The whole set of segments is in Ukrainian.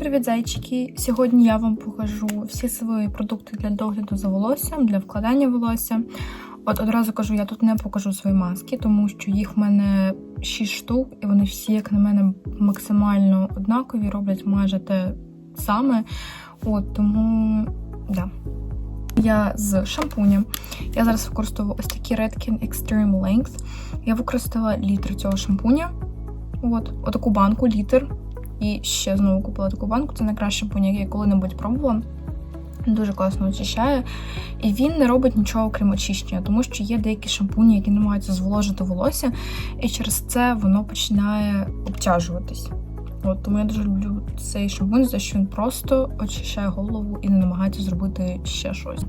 привіт, зайчики! Сьогодні я вам покажу всі свої продукти для догляду за волоссям, для вкладання волосся. От одразу кажу, я тут не покажу свої маски, тому що їх в мене 6 штук, і вони всі, як на мене, максимально однакові, роблять майже те саме. От тому, да. Я з шампунем. Я зараз використовую ось такий Redken Extreme Length. Я використала літр цього шампуня. От, отаку банку, літр. І ще знову купила таку банку. Це найкраще шампунь, який я коли-небудь пробувала. Дуже класно очищає. І він не робить нічого крім очищення, тому що є деякі шампуні, які намагаються зволожити волосся, і через це воно починає обтяжуватись. От, Тому я дуже люблю цей шампунь, за що він просто очищає голову і не намагається зробити ще щось.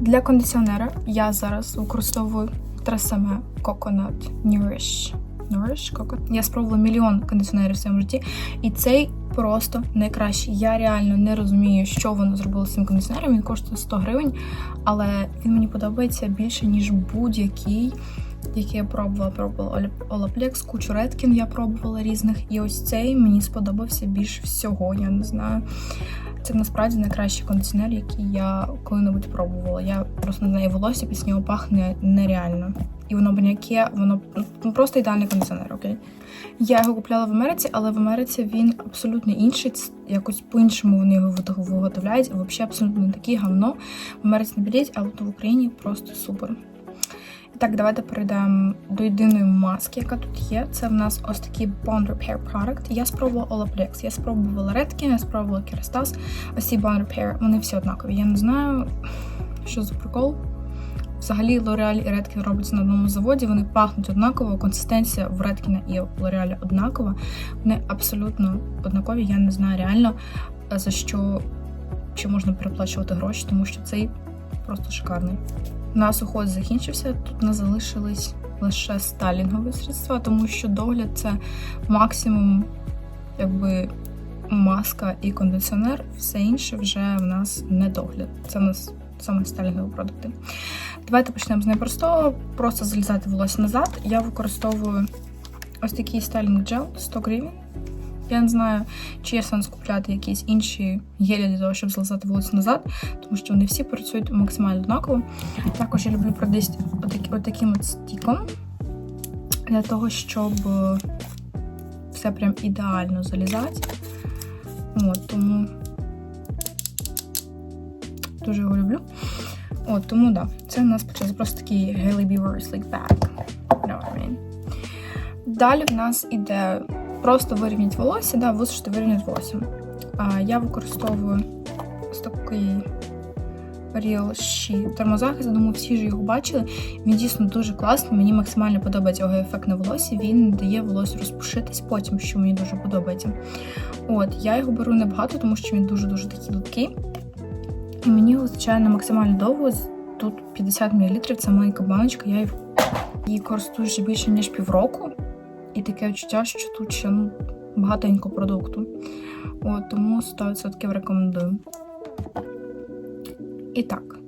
Для кондиціонера я зараз використовую Tresemme Coconut Nourish. Nourish Coconut. Я спробувала мільйон кондиціонерів в своєму житті, і цей просто найкращий. Я реально не розумію, що воно зробило з цим кондиціонером. Він коштує 100 гривень, але він мені подобається більше, ніж будь-який, який я пробувала. Пробувала Olaplex, кучу Redken я пробувала різних. І ось цей мені сподобався більше всього. Я не знаю. Це насправді найкращий кондиціонер, який я коли-небудь пробувала. Я просто не знаю, волосся після нього пахне нереально. І воно м'яке, воно ну, просто ідеальний кондиціонер, окей. Я його купляла в Америці, але в Америці він абсолютно інший. Якось по-іншому вони його виготовляють. Взагалі абсолютно не такий гавно. В Америці не беріть, а от в Україні просто супер. Так, давайте перейдемо до єдиної маски, яка тут є. Це в нас ось такий Bond Repair Product. Я спробувала Olaplex, я спробувала Redken, я спробувала Kerastase. Ось ці Bond Repair, вони всі однакові. Я не знаю, що за прикол. Взагалі L'Oreal і Redken робляться на одному заводі, вони пахнуть однаково, консистенція в Redken і L'Oreal однакова. Вони абсолютно однакові. Я не знаю реально за що чи можна переплачувати гроші, тому що цей просто шикарний. У нас уход закінчився, тут не залишились лише сталінгові средства, тому що догляд це максимум, якби маска і кондиціонер, все інше вже в нас не догляд. Це в нас саме сталінгові продукти. Давайте почнемо з найпростого. Просто залізати волосся назад. Я використовую ось такий стайлінг джел 100 гривень. Я не знаю, чи є сенс купляти якісь інші гелі для того, щоб залізати волосся назад, тому що вони всі працюють максимально однаково. Також я люблю продати отаким от стіком для того, щоб все прям ідеально залізати. От, тому дуже його люблю. От, тому да, це у нас почався просто такий Hailey Bieber Sleek Bag. Далі в нас іде просто вирівнять волосся, да, висушити вирівнять волосся. А, Я використовую ось такий Real She термозахист. Я думаю, всі ж його бачили. Він дійсно дуже класний. Мені максимально подобається його ефект на волосі. Він дає волосся розпушитись потім, що мені дуже подобається. От, я його беру небагато, тому що він дуже-дуже такий липкий. І мені вистачає на максимально довго. Тут 50 мл, це маленька баночка, я її користую вже більше, ніж півроку. І таке відчуття, що тут ще ну, багатенько продукту. От, Тому 100% рекомендую. І так.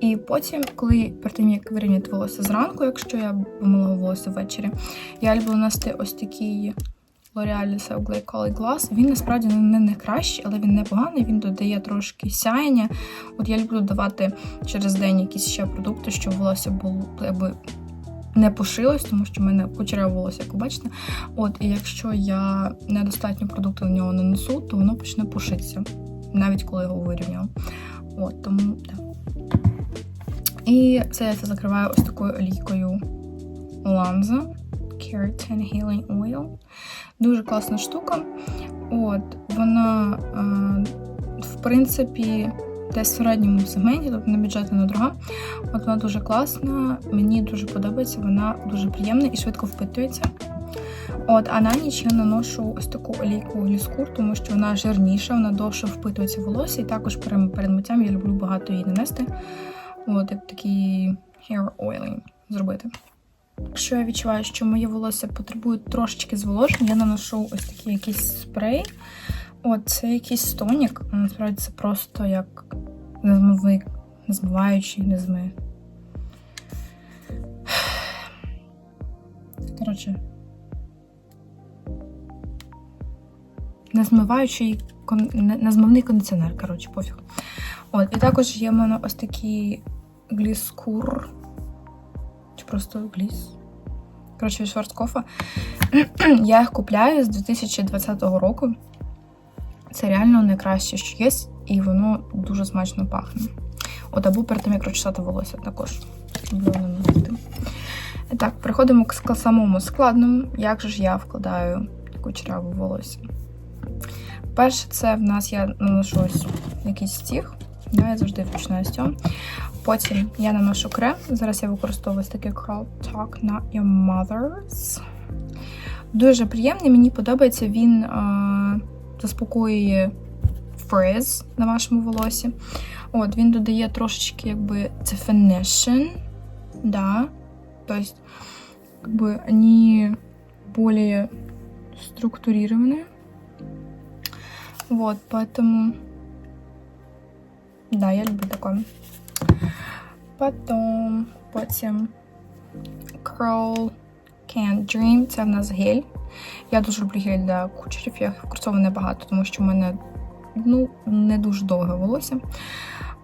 І потім, коли перед тим, як вирівняти волосся зранку, якщо я помила волосся ввечері, я люблю нести ось такий L'Oreal So Glycolic Glass. Він насправді не найкращий, але він непоганий, він додає трошки сяєння. От я люблю давати через день якісь ще продукти, щоб волосся було якби не пошилось, тому що в мене кучеряве волосся, як ви бачите. От, і якщо я недостатньо продукту на нього нанесу, то воно почне пушитися, навіть коли його вирівняла. От, тому, так. І це я це закриваю ось такою олійкою Lanza Keratin Healing Oil. Дуже класна штука. От, Вона, е, в принципі, десь в середньому сегменті, тобто не бюджетна, не дорога. От вона дуже класна, мені дуже подобається, вона дуже приємна і швидко впитується. От, А на ніч я наношу ось таку олійку ліскур, тому що вона жирніша, вона довше впитується в волосся, і також перед миттям я люблю багато її нанести. От, як такий hair oiling зробити. Якщо я відчуваю, що моє волосся потребує трошечки зволоження, я наношу ось такий якийсь спрей. От, це якийсь тонік. Насправді це просто як незмивий, незмиваючий, не зми. Коротше. незмиваючий незмивний кондиціонер, коротше, пофіг. От, і також є в мене ось такий гліскур. Чи просто гліс. Коротше, від Шварцкофа. Я їх купляю з 2020 року. Це реально найкраще, що є, і воно дуже смачно пахне. От або перед тим, як розчесати волосся також. Так, переходимо к самому складному. Як же ж я вкладаю кучеряву волосся? Перше, це в нас я наношу ось якийсь стіг. Я завжди починаю з цього. Потім я наношу крем. Зараз я використовую такий Curl Talk Not Your Mother's. Дуже приємний, мені подобається. Він е, заспокоює фриз на вашому волосі. От, він додає трошечки, якби, definition, да. То есть, как бы они более структурированы. Вот, поэтому... Да, я люблю такое. Потом, потім Curl Can't Dream. Це в нас гель. Я дуже люблю гель для кучерів. Я їх використовую небагато, тому що в мене ну, не дуже довге волосся.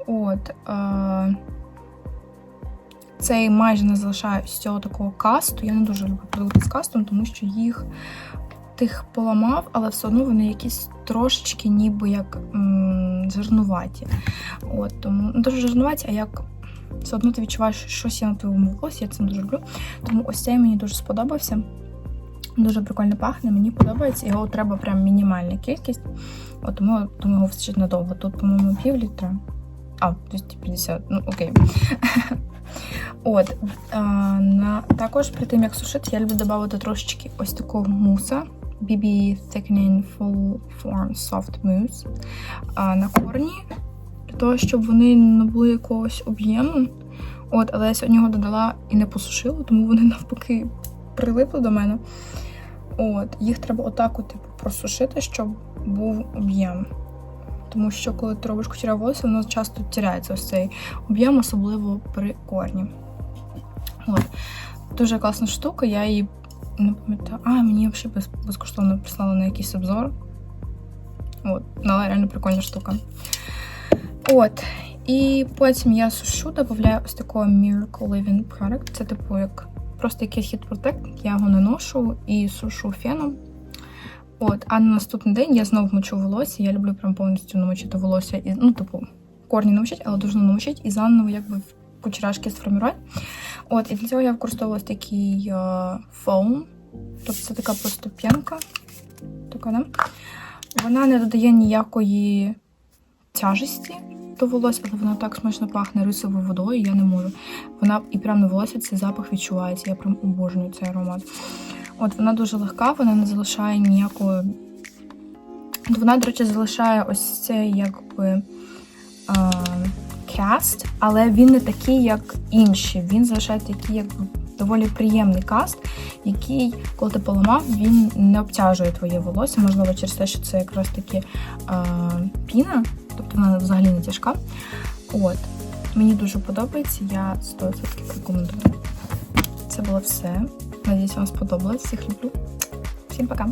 От. Е- цей майже не залишаю з цього такого касту. Я не дуже люблю продукти з кастом, тому що їх тих поламав, але все одно вони якісь трошечки ніби як м- жирнуваті. От, тому не дуже жирнуваті, а як все одно ти відчуваєш, що щось є на твоєму волосі, я це дуже люблю. Тому ось цей мені дуже сподобався. Дуже прикольно пахне, мені подобається. Його треба прям мінімальна кількість. Тому, тому його вистачить надовго. Тут, по-моєму, пів літра. А, 250, ну окей. От, а, на, також перед тим, як сушити, я люблю додати трошечки ось такого муса. BB Thickening Full Form Soft Mousse а, на корні, для того, щоб вони не були якогось об'єму. От, але я сьогодні його додала і не посушила, тому вони навпаки прилипли до мене. От, їх треба отак от, типу, просушити, щоб був об'єм. Тому що коли ти робиш кучеряве волосся, воно часто тіряється ось цей об'єм, особливо при корні. От. Дуже класна штука, я її не пам'ятаю. А, мені взагалі без, безкоштовно прислали на якийсь обзор. От, але реально прикольна штука. От. І потім я сушу, додаю ось такого Miracle Living Product. Це типу як просто якийсь Heat Protect. Я його наношу і сушу феном. От, а на наступний день я знову мочу волосся. Я люблю прям повністю намочити волосся. І, ну, типу, корні намочити, але дуже намочити і заново якби кучерашки сформувати. От, і для цього я використовую ось такий е, фоум. Тобто це така просто п'янка. Така, да? Вона не додає ніякої тяжесті до волосся, але вона так смачно пахне рисовою водою, я не можу. Вона і прямо на волосся цей запах відчувається. Я прям обожнюю цей аромат. От вона дуже легка, вона не залишає ніякої. Вона, до речі, залишає ось цей якби каст, але він не такий, як інші. Він залишає такий, якби доволі приємний каст, який, коли ти поламав, він не обтяжує твоє волосся. Можливо, через те, що це якраз таки а, піна, тобто вона взагалі не тяжка. От. Мені дуже подобається, я 100% рекомендую. Це було все. Надіюсь, вам сподобалось. Всіх люблю. Всім пока!